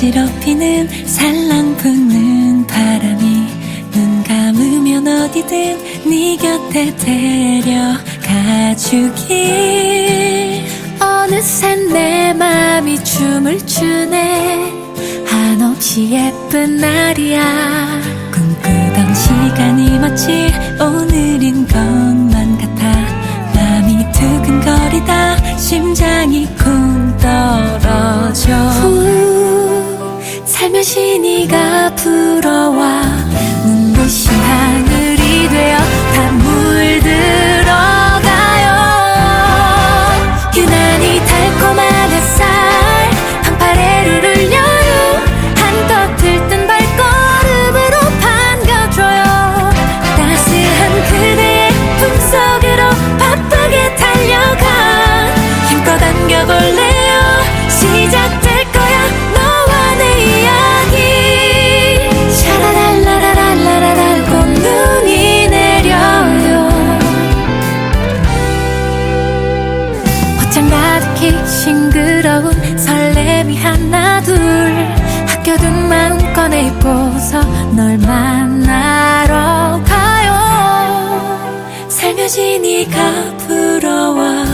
어지럽히는 살랑 붙는 바람이 눈 감으면 어디든 네 곁에 데려가 주길. 어느새 내 맘이 춤을 추네. 한없이 예쁜 날이야. 꿈꾸던 시간이 마치 오늘인 것만 같아. 맘이 두근거리다 심장이 쿵 떨어져. 살며시 네가 불어와 싱그러운 설렘이 하나 둘. 아껴둔 마음 꺼내 입고서 널 만나러 가요. 살며시 네가 부러워.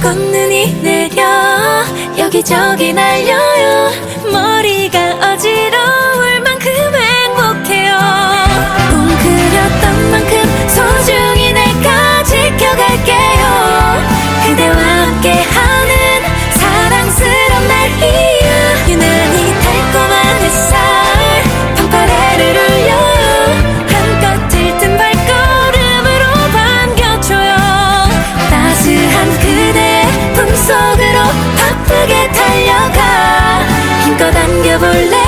꽃눈이 내려 여기저기 날려요. 머리가 어지러워. never let